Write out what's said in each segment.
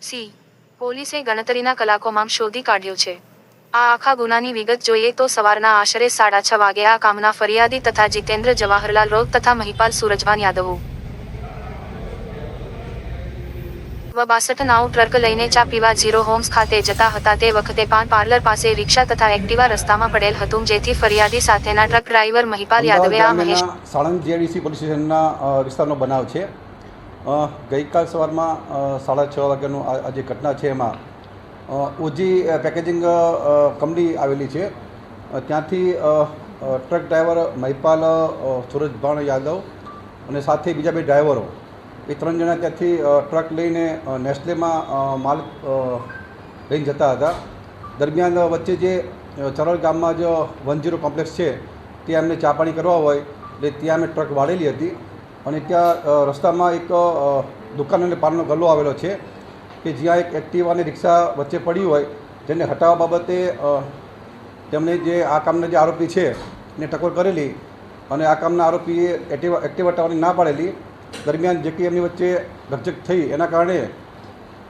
C. પોલીસે ગણતરીના કલાકોમાં શોધી કાઢ્યો છે. આ આખા ગુનાની વિગત જોઈએ તો સવારના આશરે સાડા છ વાગે આ કામના ફરિયાદી તથા જીતેન્દ્ર જવાહરલાલ રોગ તથા મહિપાલ સુરજવાન યાદવો. વ બાસઠ નાવ ટ્રક લઈને ચા પીવા ઝીરો હોમ્સ ખાતે જતા હતા. તે વખતે પાન પાર્લર પાસે રિક્ષા તથા એક્ટિવા રસ્તામાં પડેલ હતું જેથી ફરિયાદી સાથેના ટ્રક ડ્રાઈવર મહિપાલ યાદવે આ મહેશ સાણંદ જીઆઈડીસી પોલીસ સ્ટેશનના વિસ્તારનો બનાવ છે. ગઈકાલ સવારમાં સાડા છ વાગ્યાનું આ જે ઘટના છે એમાં ઓજી પેકેજિંગ કંપની આવેલી છે. ત્યાંથી ટ્રક ડ્રાઈવર મહિપાલ સુરજભાણ યાદવ અને સાથે બીજા બે ડ્રાઈવરો એ ત્રણ જણા ત્યાંથી ટ્રક લઈને નેસ્લેમાં માલ લઈને જતા હતા. દરમિયાન વચ્ચે જે ચરળ ગામમાં જ વન ઝીરો કોમ્પ્લેક્સ છે, ત્યાં એમને ચા પાણી કરવા હોય, એટલે ત્યાં અમે ટ્રક વાળેલી હતી. અને ત્યાં રસ્તામાં એક દુકાન અને પાનનો ગલ્લો આવેલો છે કે જ્યાં એક એક્ટિવા અને રિક્ષા વચ્ચે પડી હોય, જેને હટાવવા બાબતે તેમણે જે આ કામના જે આરોપી છે, એને ટકોર કરેલી અને આ કામના આરોપીએ એક્ટિવા એક્ટિવા હટાવવાની ના પાડેલી. દરમિયાન જે કે એમની વચ્ચે ધકઝક થઈ, એના કારણે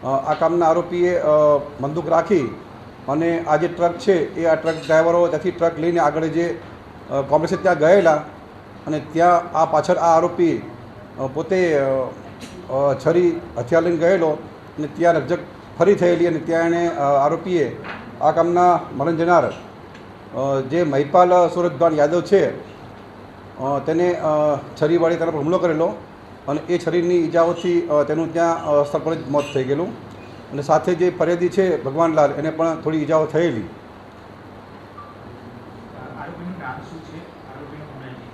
આ કામના આરોપીએ બંદૂક રાખી અને આ જે ટ્રક છે, એ આ ટ્રક ડ્રાઈવરો ત્યાંથી ટ્રક લઈને આગળ જે કોંગ્રેસે ત્યાં ગયેલા અને ત્યાં આ પાછળ આ આરોપી પોતે છરી હથિયાર લઈને ગયેલો અને ત્યાં રજક ફરી થયેલી અને ત્યાં એણે આરોપીએ આ કામના મરણ જનાર જે મહિપાલ સુરજભાન યાદવ છે તેને છરીવાળી છરી વાળી તેના પર હુમલો કરેલો અને એ છરીની ઈજાઓથી તેનું ત્યાં સ્થળ પર જ મોત થઈ ગયેલું. અને સાથે જે ફરિયાદી છે ભગવાનલાલ એને પણ થોડી ઈજાઓ થયેલી.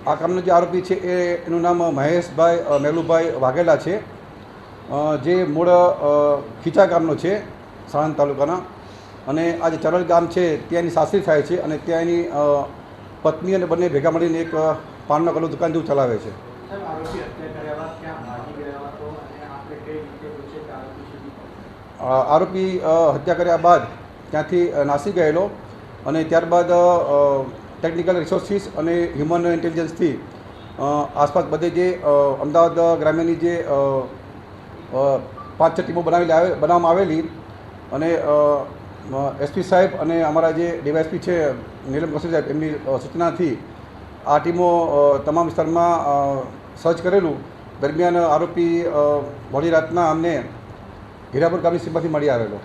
આ કામનો જે આરોપી છે એ એનું નામ મહેશભાઈ મેલુભાઈ વાઘેલા છે. જે મૂળ ખીચા ગામનો છે સાણંદ તાલુકાના. અને આ જે ચરલ ગામ છે ત્યાં એની સાસરી થાય છે અને ત્યાં એની પત્ની અને બંને ભેગા મળીને એક પાનનો ગલ્લો દુકાન જેવું ચલાવે છે. આરોપી હત્યા કર્યા બાદ ત્યાંથી નાસી ગયેલો અને ત્યારબાદ ટેકનિકલ રિસોર્સિસ અને હ્યુમન ઇન્ટેલિજન્સથી આસપાસ બધે જે અમદાવાદ ગ્રામ્યની જે પાંચ છ ટીમો બનાવેલી આવે, બનાવવામાં આવેલી અને એસપી સાહેબ અને અમારા જે ડીવાયએસપી છે, નીલમ કૌશલ સાહેબ, એમની સૂચનાથી આ ટીમો તમામ વિસ્તારમાં સર્ચ કરેલું. દરમિયાન આરોપી મોડી રાતના અમને હીરાપુર ગામની સીમાથી મળી આવેલો.